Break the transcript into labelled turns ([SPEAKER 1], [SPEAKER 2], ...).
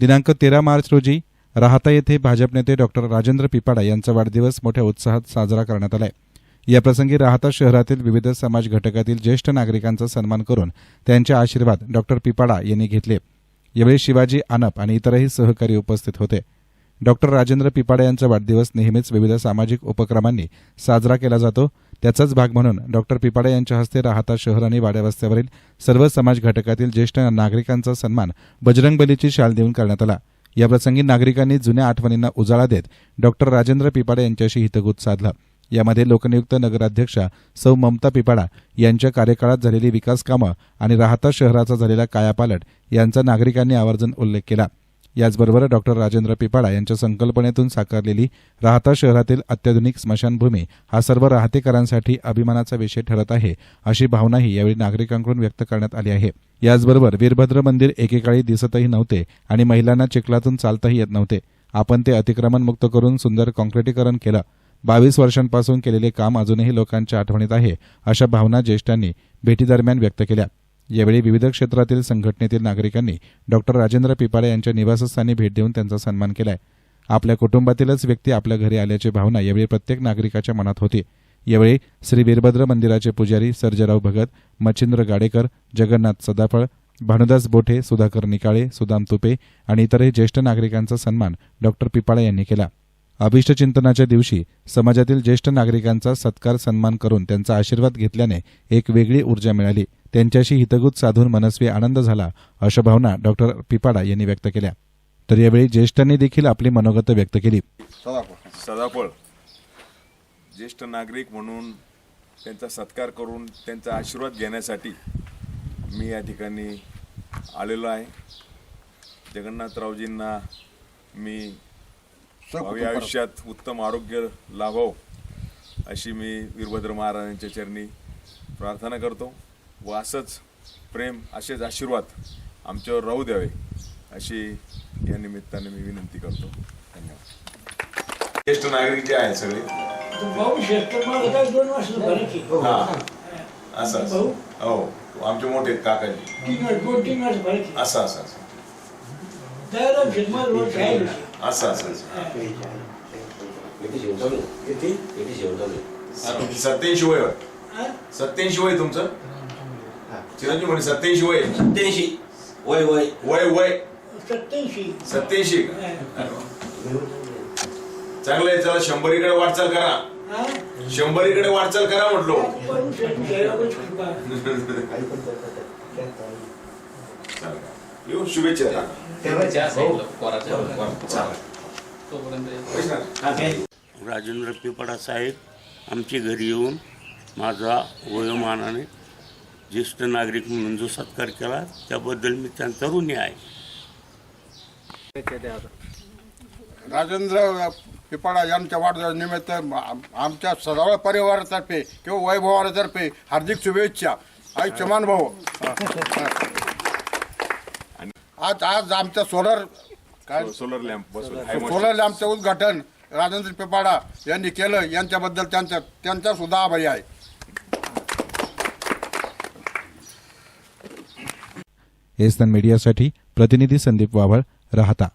[SPEAKER 1] दिनांक तेरा मार्च रोजी राहता येथे भाजप नेते डॉक्टर राजेंद्र पिपाडा यांचा वाढदिवस मोठ्या उत्साहात साजरा करण्यात आलाय. याप्रसंगी राहता शहरातील विविध समाज घटकातील ज्येष्ठ नागरिकांचा सन्मान करून त्यांचे आशीर्वाद डॉक्टर पिपाडा यांनी घेतले. यावेळी शिवाजी आनप आणि इतरही सहकारी उपस्थित होते. डॉक्टर राजेंद्र पिपाडा यांचा वाढदिवस नेहमीच विविध सामाजिक उपक्रमांनी साजरा केला जातो. त्याचाच भाग म्हणून डॉक्टर पिपाडे यांच्या हस्ते राहता शहर आणि वाड्यावस्त्यावरील सर्व समाज घटकातील ज्येष्ठ नागरिकांचा सन्मान बजरंगबलीची शाल देऊन करण्यात आला. याप्रसंगी नागरिकांनी जुन्या आठवणींना उजाळा देत डॉक्टर राजेंद्र पिपाडे यांच्याशी हितगुत साधला. यामध्ये लोकनियुक्त नगराध्यक्षा सौ ममता पिपाडा यांच्या कार्यकाळात झालेली विकास कामं आणि राहता शहराचा झालेला कायापालट यांचा नागरिकांनी आवर्जून उल्लेख केला. याचबरोबर डॉक्टर राजेंद्र पिपाडा यांच्या संकल्पनेतून साकारलेली राहता शहरातील अत्याधुनिक स्मशानभूमी हा सर्व राहतेकरांसाठी अभिमानाचा विषय ठरत आहे अशी भावनाही यावेळी नागरिकांकडून व्यक्त करण्यात आली आहे. याचबरोबर वीरभद्र मंदिर एकेकाळी दिसतही नव्हते आणि महिलांना चिखलातून चालताही येत नव्हते. आपण ते अतिक्रमणमुक्त करून सुंदर कॉन्क्रिटीकरण केलं. बावीस वर्षांपासून केलेले काम अजूनही लोकांच्या आठवणीत आहे अशा भावना ज्येष्ठांनी भेटीदरम्यान व्यक्त केल्या. यावेळी विविध क्षेत्रातील संघटनेतील नागरिकांनी डॉक्टर राजेंद्र पिपाळे यांच्या निवासस्थानी भेट देऊन त्यांचा सन्मान केलाय. आपल्या कुटुंबातीलच व्यक्ती आपल्या घरी आल्याची भावना यावेळी प्रत्येक नागरिकाच्या मनात होती. यावेळी श्री वीरभद्र मंदिराचे पुजारी सर्जराव भगत मच्छिंद्र गाडेकर जगन्नाथ सदाफळ भानुदास बोठे सुधाकर निकाळे सुदाम तुपे आणि इतरही ज्येष्ठ नागरिकांचा सन्मान डॉक्टर पिपाळे यांनी केला. अभिष्ट चिंतनाच्या दिवशी समाजातील ज्येष्ठ नागरिकांचा सत्कार सन्मान करून त्यांचा आशीर्वाद घेतल्याने एक वेगळी ऊर्जा मिळाली. त्यांच्याशी हितगुज साधून मनस्वी आनंद झाला अशा भावना डॉक्टर पिपाडा यांनी व्यक्त केल्या. तर यावेळी ज्येष्ठांनी देखील आपली मनोगत व्यक्त केली.
[SPEAKER 2] सदाफळ. ज्येष्ठ नागरिक म्हणून त्यांचा सत्कार करून त्यांचा आशीर्वाद घेण्यासाठी मी या ठिकाणी आलेलो आहे. जगन्नाथरावजींना मी भावी आयुष्यात उत्तम आरोग्य लाभाव अशी मी वीरभद्र महाराजांच्या चरणी प्रार्थना करतो. व असंच प्रेम असेच आशीर्वाद आमच्यावर राहू द्यावे अशी या निमित्ताने मी विनंती करतो. धन्यवाद. ज्येष्ठ नागरिक जे आहेत सगळे? हा. असं हो आमचे मोठे आहेत काकाजी. असं असं असं. असं असं सत्याऐंशी वय. होय. सत्याऐंशी वय तुमचं? चिरंजीव म्हणे सत्याऐंशी वय.
[SPEAKER 3] सत्याऐंशी. वय वय.
[SPEAKER 2] वय वय.
[SPEAKER 4] सत्याऐंशी? हा.
[SPEAKER 2] चांगलं आहे चला शंभरीकडे वाटचाल करा.
[SPEAKER 4] हा?
[SPEAKER 2] शंभरीकडे वाटचाल करा म्हटलो. येऊ शुभेच्छा वैष्णव.
[SPEAKER 5] राजेंद्र पिपडा साहेब आमच्या घरी येऊन माझा वयोमानाने ज्येष्ठ नागरिक म्हणून जो सत्कार केला त्याबद्दल मी त्यांचा ऋणी आहे.
[SPEAKER 6] राजेंद्र पिपाडा यांच्या वाढदिवसानिमित्त आम- आमच्या सदावळ परिवारातर्फे किंवा वैभवातर्फे हार्दिक शुभेच्छा. आई चमान भाऊ. आज आज आमच्या सोलर काय?
[SPEAKER 2] Solar lamp.
[SPEAKER 6] सोलर लॅम्पचं उद्घाटन राजेंद्र पिपाडा यांनी केलं. यांच्याबद्दल त्यांच्या त्यांचा सुद्धा आभारी आहे.
[SPEAKER 1] एसन मीडियासाठी प्रतिनिधी संदीप वाभळ राहता.